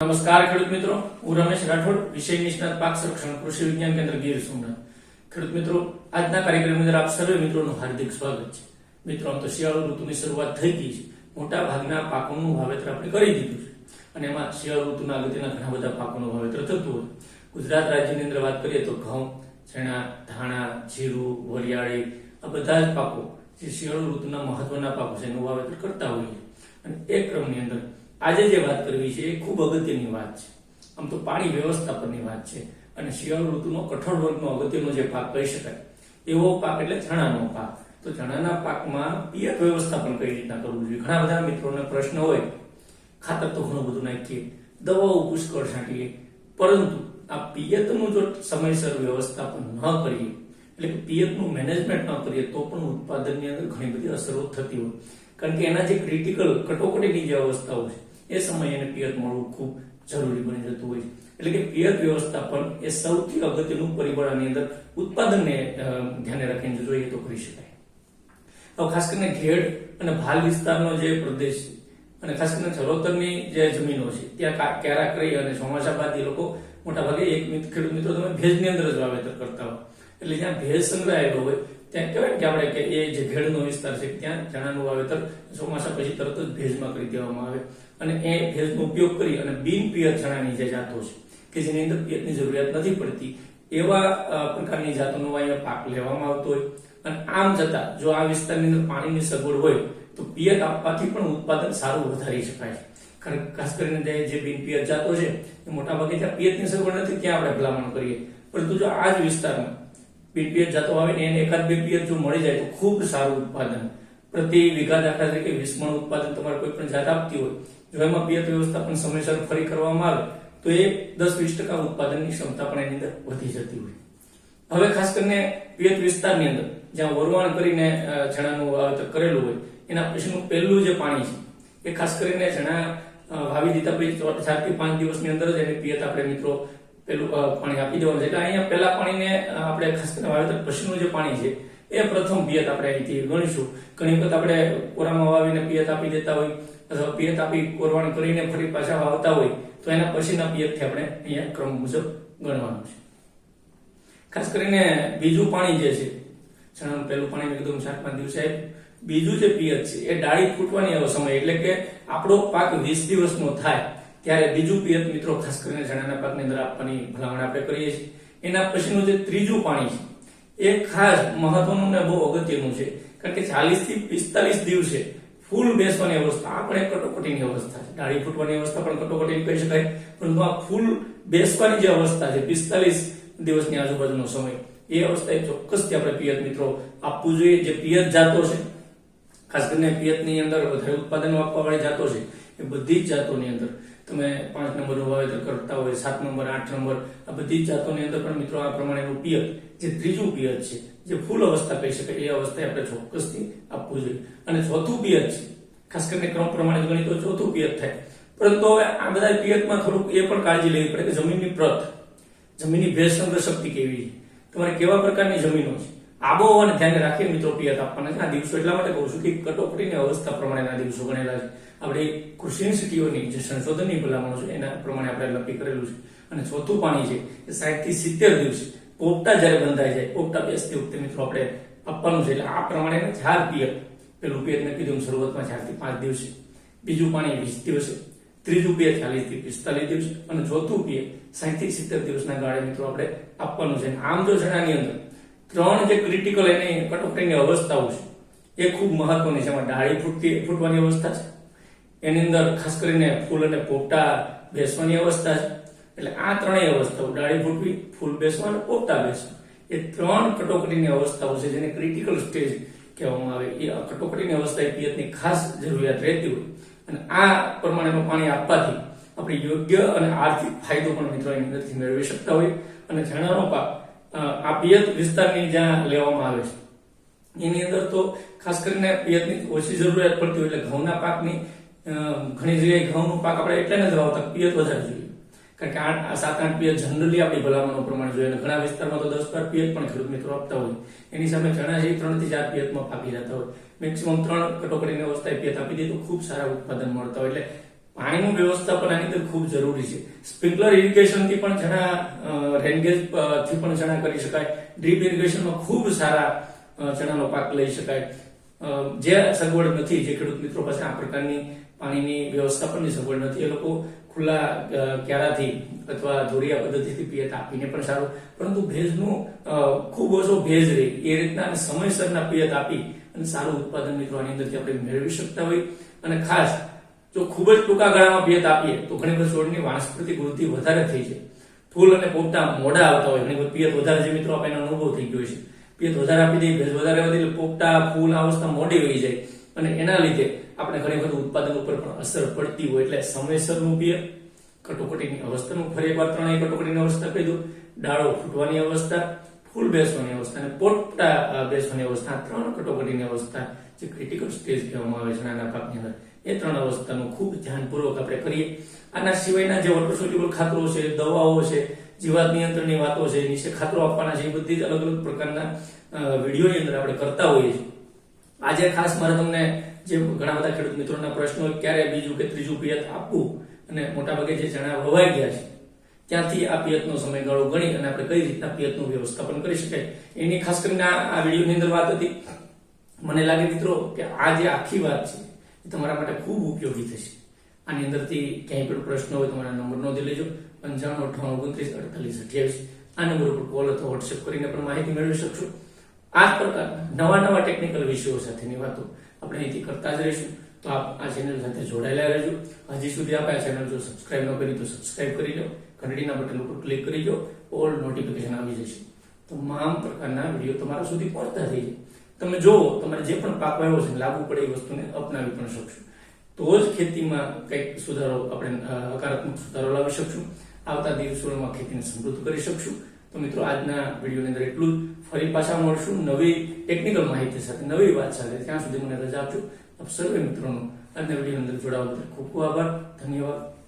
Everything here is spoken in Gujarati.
નમસ્કાર ખેડૂત મિત્રો. હું રમેશ રાઠોડ, વિષય નિષ્ણાત પાક સંરક્ષણ, કૃષિ વિજ્ઞાન કેન્દ્ર ગીર સોમનાથ. ખેડૂત મિત્રો, આજના કાર્યક્રમની અંદર આપ સર્વે મિત્રોનું હાર્દિક સ્વાગત છે. મિત્રો, આમ તો શિયાળુ ઋતુની શરૂઆત થઈ ગઈ છે. મોટા ભાગના પાકોનું વાવેતર આપણે કરી દીધું છે. અને એમાં શિયાળુ ઋતુના અગત્યના ઘણા બધા પાકોનું વાવેતર થતું હોય. ગુજરાત રાજ્યની અંદર વાત કરીએ તો ઘઉં, ચણા, ધાણા, જીરું, વરિયાળી, આ બધા જ પાકો જે શિયાળુ ઋતુના મહત્વના પાકો છે, એનું વાવેતર કરતા હોઈએ અને એ ક્રમની અંદર આજે જે વાત કરવી છે એ ખૂબ અગત્યની વાત છે. આમ તો પાણી વ્યવસ્થાપનની વાત છે અને શિયાળુ ઋતુનો કઠોળ વર્ગનો અગત્યનો જે પાક કહી શકાય, એવો પાક એટલે ચણાનો પાક. તો ચણાના પાકમાં પિયત વ્યવસ્થાપન કઈ રીતના કરવું જોઈએ? ઘણા બધા મિત્રોને પ્રશ્ન હોય, ખાતર તો ઘણું બધું નાખીએ, દવાઓ પુષ્કળ છાંટીએ, પરંતુ આ પિયતનું જો સમયસર વ્યવસ્થાપન ન કરીએ, એટલે કે પિયતનું મેનેજમેન્ટ ન કરીએ, તો પણ ઉત્પાદનની અંદર ઘણી બધી અસરો થતી હોય. કારણ કે એના જે ક્રિટિકલ કટોકટીની જે અવસ્થાઓ છે એ સમયે એને પિયત મળવું ખૂબ જરૂરી બની જતું હોય છે. એટલે કે પિયત વ્યવસ્થાપન એ સૌથી અગત્યનું પરિબળ આની અંદર ઉત્પાદનને ધ્યાને રાખીને જોઈએ તો કરી શકાય. હવે ખાસ કરીને ઘેડ અને ભાલ વિસ્તારનો જે પ્રદેશ છે અને ખાસ કરીને ચરોતરની જે જમીનો છે, ત્યાં કા- ક્યારાક રહી અને ચોમાસા બાદ એ લોકો મોટાભાગે એક ખેડૂત મિત્રો તમે ભેજની અંદર જ વાવેતર કરતા હોય. એટલે જ્યાં ભેજ સંગ્રહાયેલો હોય, ત્યાં કહેવાય કે આપણે કે એ જે ઘેડનો વિસ્તાર છે, ત્યાં ચણાનું વાવેતર ચોમાસા પછી તરત જ ભેજમાં કરી દેવામાં આવે. અને એ ભેજનો ઉપયોગ કરી અને બિન પિયત ચણાની જે જાતો છે, કે જેની અંદર પિયતની જરૂરિયાત નથી પડતી, એવા પ્રકારની જાતોનો અહીંયા પાક લેવામાં આવતો હોય. અને આમ છતાં, જો આ વિસ્તારની અંદર પાણીની સગવડ હોય, તો પિયત આપવાથી પણ ઉત્પાદન સારું વધારી શકાય છે. કારણ ખાસ કરીને જે- જે બિન પિયત જાતો છે, એ મોટાભાગે ત્યાં પિયતની સગવડ નથી, ત્યાં આપણે ભલામણ કરીએ. પરંતુ જો આ જ વિસ્તારમાં બિન પિયત જાતો આવે ને એને એકાદ બે પિયત જો મળી જાય, તો ખૂબ સારું ઉત્પાદન. પ્રતિ વીઘા દાખલા તરીકે વીસ ઉત્પાદન તમારે કોઈ પણ જાત આપતી હોય જો એમાં પિયત વ્યવસ્થાપન સમયસર ફરી કરવામાં આવે, તો એ દસ વીસ ટકા ઉત્પાદનની ક્ષમતા પણ એની અંદર વધી જતી હોય. હવે ખાસ કરીને પિયત વિસ્તારની અંદર, જ્યાં વરવાણ કરીને ચણાનું વાવેતર કરેલું હોય, એના પછીનું પહેલું જે પાણી છે, એ ખાસ કરીને ચણા વાવી દીધા પછી ચો- ચારથી પાંચ દિવસની અંદર જ એને પિયત આપણે મિત્રો પેલું પાણી આપી દેવાનું છે. એટલે અહીંયા પહેલા પાણીને આપણે ખાસ કરીને વાવેતર પછીનું જે પાણી છે, એ પ્રથમ પિયત આપણે અહીંથી ગણીશું. ઘણી વખત આપણે કોરામાં વાવીને પિયત આપી દેતા હોય અથવા પિયત આપી કોરવાણ કરીને ફરી પાછા વાવતા હોય, તો એના પછીના પિયતથી આપણે અહીંયા ક્રમ મુજબ ગણવાનું છે. ખાસ કરીને બીજું પાણી જે છે, ચણાનું પહેલું પાણી એકદમ સાત પાંચ દિવસે આપ્યું. બીજું જે પિયત છે, એ ડાળી ફૂટવાની એવો સમય, એટલે કે આપણો પાક વીસ દિવસનો થાય, ત્યારે બીજું પિયત મિત્રો ખાસ કરીને ચણાના પાકની અંદર આપવાની ભલામણ આપણે કરીએ છીએ. એના પછીનું જે ત્રીજું પાણી છે, એ ખાસ મહત્વનું ને બહુ અગત્યનું છે, કારણ કે ચાલીસથી પિસ્તાલીસ દિવસે ફૂલ બેસવાની અવસ્થા. આ પણ એક કટોકટીની અવસ્થા છે. ડાળી ફૂટવાની અવસ્થા પણ કટોકટીની કહી શકાય. પરંતુ આ ફૂલ બેસવાની જે અવસ્થા છે, પિસ્તાલીસ દિવસની આજુબાજુનો સમય, એ અવસ્થાએ ચોક્કસથી આપણે પિયત મિત્રો આપવું જોઈએ. જે પિયત જાતો છે, ખાસ કરીને પિયતની અંદર વધારે ઉત્પાદન આપવા વાળી જાતો છે, એ બધી જ જાતોની અંદર તમે પાંચ નંબરનું વાવેતર કરતા હોય, સાત નંબર, આઠ નંબર, આ બધી જ જાતોની અંદર પણ મિત્રો આ પ્રમાણેનું પિયત, જે ત્રીજું પિયત છે જે ફૂલ અવસ્થા કહી શકાય, એ અવસ્થાએ આપણે ચોક્કસથી આપવું જોઈએ. અને ચોથું પિયત છે. ખાસ કરીને ક્રમ પ્રમાણે ગણી ચોથું પિયત થાય. પરંતુ હવે આ બધા પિયતમાં થોડુંક એ પણ કાળજી લેવી પડે કે જમીનની પ્રત. જમીનની ભેજ સંગ્રહ શક્તિ કેવી છે? તમારે કેવા પ્રકારની જમીનો છે? આબોહવાને ધ્યાને રાખીને મિત્રો પિયત આપવાના છે. આ દિવસો એટલા માટે કહું છું કે કટોકટીની અવસ્થા પ્રમાણેના દિવસો ગણેલા છે. આપણે કૃષિ યુનિવર્સિટીઓની જે સંશોધનની ભલામણો છે, એના પ્રમાણે આપણે નક્કી કરેલું છે. અને ચોથું પાણી છે, એ સાઠથી સિત્તેર દિવસે પોપટા જ્યારે બંધાય જાય પોપટા બેસતી વખતે મિત્રો આપણે આપવાનું છે એટલે આ પ્રમાણે ઝાર પીએ. પેલું પિયત મેં કીધું શરૂઆતમાં ચાર પાંચ દિવસે, બીજું પાણી વીસ દિવસે, ત્રીજું પિયત ચાલીસથી પિસ્તાલીસ દિવસ અને ચોથું પીએ સાઠથી સિત્તેર દિવસના ગાળે મિત્રો આપણે આપવાનું છે. આમ જો જણાની અંદર ત્રણ જે ક્રિટિકલ એની કટોકટીની અવસ્થાઓ છે, એ ખૂબ મહત્વની છે. એમાં ડાળી ફૂટતી, ફૂટવાની અવસ્થા છે. એની અંદર ખાસ કરીને ફૂલ અને પોપટા બેસવાની અવસ્થા છે. એટલે આ ત્રણેય અવસ્થાઓ, ડાળી ફૂટવી ફૂલ બેસવા અને પોપતા બેસવા, એ ત્રણ કટોકટીની અવસ્થાઓ છે જેને ક્રિટિકલ સ્ટેજ કહેવામાં આવે. એ કટોકટીની અવસ્થા એ પિયતની ખાસ જરૂરિયાત રહેતી હોય. અને આ પ્રમાણેનું પાણી આપવાથી આપણે યોગ્ય અને આર્થિક ફાયદો પણ મિત્રો એની અંદરથી મેળવી શકતા હોય અને ચણાનો પાક આ પિયત વિસ્તારની જ્યાં લેવામાં આવે છે. એની અંદર તો ખાસ કરીને પિયતની ઓછી જરૂરિયાત પડતી હોય એટલે ઘઉંના પાકની ઘણી જગ્યાએ ઘઉંનો પાક આપણે એટલે નથી વાવતા, પિયત વધારે જોઈએ. કારણ કે આ સાત આઠ પિયત જનરલી આપણી ભલામણો પ્રમાણે જોઈએ ઘણા વિસ્તારમાં તો દસ બાર પિયત પણ ખેડૂત મિત્રો આપતા હોય. એની સામે ચણા છે ત્રણથી ચાર પિયતમાં પાકી જતા હોય. મેક્સિમમ ત્રણ કટોકડીની અવસ્થાએ પિયત આપી દે તો ખૂબ સારા ઉત્પાદન મળતા હોય. એટલે પાણીનું વ્યવસ્થાપન આની અંદર ખૂબ જરૂરી છે. સ્પ્રિંકલર ઇરિગેશનથી પણ ચણા રેનગેજથી પણ ચણા કરી શકાય. ડ્રીપ ઇરિગેશનમાં ખૂબ સારા ચણાનો પાક લઈ શકાય. જે સગવડ નથી જે ખેડૂત મિત્રો પાસે આ પ્રકારની પાણીની વ્યવસ્થાપનની સગવડ નથી. એ લોકો ખુલ્લા ક્યારાથી અથવા ધોરિયા પદ્ધતિથી પિયત આપીને પણ સારું. પરંતુ ભેજનું ખૂબ ઓછો ભેજ રહે એ રીતના સમયસરના પિયત આપી અને સારું ઉત્પાદન મિત્રો આની અંદરથી આપણે મેળવી શકતા હોય. અને ખાસ, જો ખૂબ જ ટૂંકા ગાળામાં પિયત આપીએ, તો ઘણી બધી છોડની વાનસ્પતિક વૃદ્ધિ વધારે થઈ છે. ફૂલ અને પોપટા મોડા આવતા હોય. ઘણી પિયત વધારે જે મિત્રો એનો અનુભવ થઈ ગયો છે પિયત વધારે આપી દઈએ ભેજ વધારે વધી એટલે પોપટા, ફૂલ આ અવસ્થા મોડી વહી જાય. અને એના લીધે આપણે ઘણી વખત ઉત્પાદન ઉપર પણ અસર પડતી હોય એટલે સમયસરનું પિયર કટોકટીની અવસ્થાનું ફરી એકવાર ત્રણેય કટોકટીની અવસ્થા કહી દઉં. ડાળો ફૂટવાની અવસ્થા, ફૂલ બેસવાની અવસ્થા અને પોટા બેસવાની અવસ્થા. ત્રણ કટોકટીની અવસ્થા જે ક્રિટિકલ સ્ટેજ કહેવામાં આવે છે નાના પાકની અંદર. એ ત્રણ અવસ્થાનું ખૂબ ધ્યાનપૂર્વક આપણે કરીએ. આના સિવાયના જે વોટર સોલ્યુબલ ખાતરો છે, દવાઓ છે, જીવાત નિયંત્રણની વાતો છે નીચે ખાતરો આપવાના છે, એ બધી જ અલગ અલગ પ્રકારના વિડીયોની અંદર આપણે કરતા હોઈએ છીએ. આજે ખાસ મારે તમને જે ઘણા બધા ખેડૂત મિત્રોના પ્રશ્નો ક્યારે બીજું કે ત્રીજું પિયત આપવું અને મોટાભાગે જે ચણા વવાઈ ગયા છે, ત્યાંથી આ પિયતનો સમયગાળો ગણી અને આપણે કઈ રીતના પિયતનું વ્યવસ્થાપન કરી શકાય. એની ખાસ કરીને આ વિડીયોની અંદર વાત હતી. મને લાગે મિત્રો કે આ જે આખી વાત છે, એ તમારા માટે ખૂબ ઉપયોગી થશે. આની અંદરથી ક્યાંય પણ પ્રશ્ન હોય તમારા નંબર નોંધી લેજો. પંચાણું, અઠ્ઠાણું, ઓગણત્રીસ, અડતાલીસ, અઠ્યાવીસ. આ નંબર ઉપર કોલ અથવા વોટ્સએપ કરીને પણ માહિતી મેળવી શકશો. આ જ પ્રકારના નવા નવા ટેકનિકલ વિષયો સાથેની વાતો આપણે અહીંથી કરતા જ રહીશું. તો આપ આ ચેનલ સાથે જોડાયેલા રહેજો. હજી સુધી આપ આ ચેનલ જો સબસ્ક્રાઇબ ન કરી તો સબસ્ક્રાઇબ કરી લો. ઘંટડીના બટન ઉપર ક્લિક કરી દો ઓલ નોટિફિકેશન આવી જશે. તમામ પ્રકારના વીડિયો તમારા સુધી પહોંચતા થઈ જાય. તમે જુઓ તમારે જે પણ પાક વાવ્યો છે લાગુ પડે એ વસ્તુને અપનાવી પણ શકશો. તો જ ખેતીમાં કંઈક સુધારો આપણે હકારાત્મક સુધારો લાવી શકશું. આવતા દિવસોમાં ખેતીને સમૃદ્ધ કરી શકશું. તો મિત્રો, આજના વિડીયોની અંદર એટલું ફરી પાછા મળશું નવી ટેકનિકલ માહિતી સાથે, નવી વાત સાથે. ત્યાં સુધી મને રજા આપજો. આપ સર્વે મિત્રોનો આજના વિડીયોની અંદર જોડાવા બદલ ખૂબ ખૂબ આભાર. ધન્યવાદ.